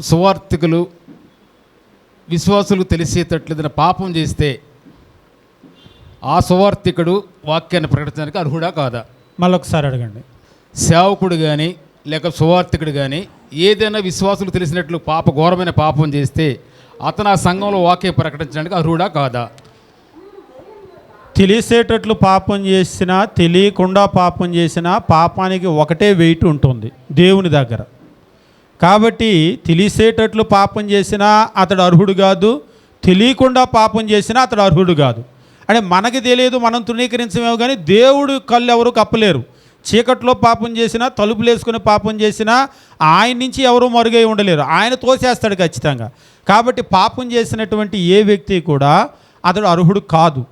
సువార్థికులు విశ్వాసులు తెలిసేటట్లు ఏదైనా పాపం చేస్తే ఆ సువార్థికుడు వాక్యాన్ని ప్రకటించడానికి అర్హుడా కాదా? మళ్ళొకసారి అడగండి. సేవకుడు కానీ లేక సువార్థికుడు కానీ ఏదైనా విశ్వాసులు తెలిసినట్లు పాప ఘోరమైన పాపం చేస్తే అతను ఆ సంఘంలో వాక్యం ప్రకటించడానికి అర్హుడా కాదా? తెలిసేటట్లు పాపం చేసినా తెలియకుండా పాపం చేసినా పాపానికి ఒకటే వెయిట్ ఉంటుంది దేవుని దగ్గర. కాబట్టి తెలిసేటట్లు పాపం చేసినా అతడు అర్హుడు కాదు తెలియకుండా పాపం చేసినా అతడు అర్హుడు కాదు. అంటే మనకి తెలియదు మనం తృణీకరించమేమో కానీ దేవుడు కళ్ళు ఎవరు కప్పలేరు. చీకట్లో పాపం చేసినా తలుపులు వేసుకుని పాపం చేసినా ఆయన నుంచి ఎవరు మరుగై ఉండలేరు. ఆయన తోసేస్తాడు ఖచ్చితంగా. కాబట్టి పాపం చేసినటువంటి ఏ వ్యక్తి కూడా అతడు అర్హుడు కాదు.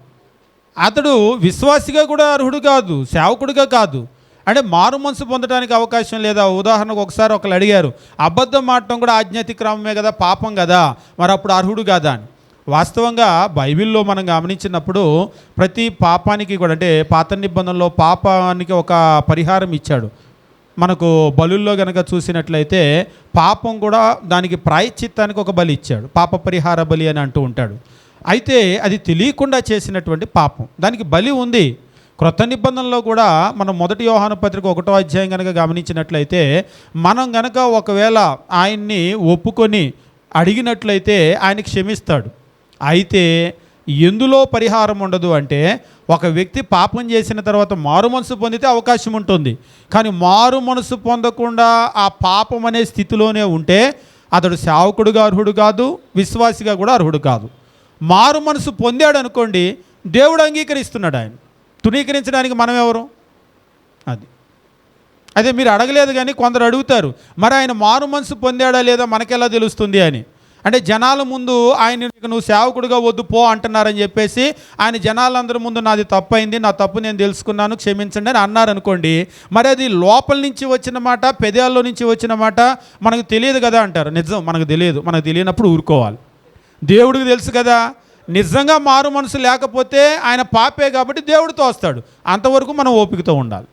అతడు విశ్వాసిగా కూడా అర్హుడు కాదు సేవకుడిగా కాదు. అంటే మారు మనసు పొందడానికి అవకాశం లేదా? ఉదాహరణకు ఒకసారి ఒకరు అడిగారు అబద్ధం ఆడటం కూడా ఆజ్ఞాతిక్రమమే కదా పాపం కదా? మరి అప్పుడు అర్హుడు కాదా? అని. వాస్తవంగా బైబిల్లో మనం గమనించినప్పుడు ప్రతి పాపానికి కూడా అంటే పాత నిబంధనలో పాపానికి ఒక పరిహారం ఇచ్చాడు. మనకు బలుల్లో గనక చూసినట్లయితే పాపం కూడా దానికి ప్రాయశ్చిత్తానికి ఒక బలి ఇచ్చాడు పాప పరిహార బలి అని అంటూ ఉంటాడు. అయితే అది తెలియకుండా చేసినటువంటి పాపం. దానికి బలి ఉంది. క్రొత్త నిబంధనలో కూడా మనం మొదటి యోహాన పత్రిక ఒకటో అధ్యాయం కనుక గమనించినట్లయితే మనం గనక ఒకవేళ ఆయన్ని ఒప్పుకొని అడిగినట్లయితే ఆయన క్షమిస్తాడు. అయితే ఎందులో పరిహారం ఉండదు అంటే ఒక వ్యక్తి పాపం చేసిన తర్వాత మారు మనసు పొందితే అవకాశం ఉంటుంది. కానీ మారు మనసు పొందకుండా ఆ పాపం అనే స్థితిలోనే ఉంటే అతడు సేవకుడుగా అర్హుడు కాదు విశ్వాసిగా కూడా అర్హుడు కాదు. మారు మనసు పొందాడు అనుకోండి దేవుడు అంగీకరిస్తున్నాడు ఆయన. తృణీకరించడానికి మనం ఎవరు? అది. అదే మీరు అడగలేదు కానీ కొందరు అడుగుతారు మరి ఆయన మారు మనసు పొందాడా లేదా మనకెలా తెలుస్తుంది? అని. అంటే జనాల ముందు ఆయన నువ్వు సేవకుడిగా వద్దు పో అంటున్నారని చెప్పేసి ఆయన జనాలందరి ముందు నాది తప్పైంది నా తప్పు నేను తెలుసుకున్నాను క్షమించండి అని అన్నారనుకోండి మరి అది లోపల నుంచి వచ్చిన మాట పెదాల్లో నుంచి వచ్చిన మాట మనకు తెలియదు కదా అంటారు. నిజం మనకు తెలియదు. మనకు తెలియనప్పుడు ఊరుకోవాలి. దేవుడికి తెలుసు కదా నిజంగా మారు మనసు లేకపోతే ఆయన పాపే కాబట్టి దేవుడు వస్తాడు. అంతవరకు మనం ఓపికతో ఉండాలి.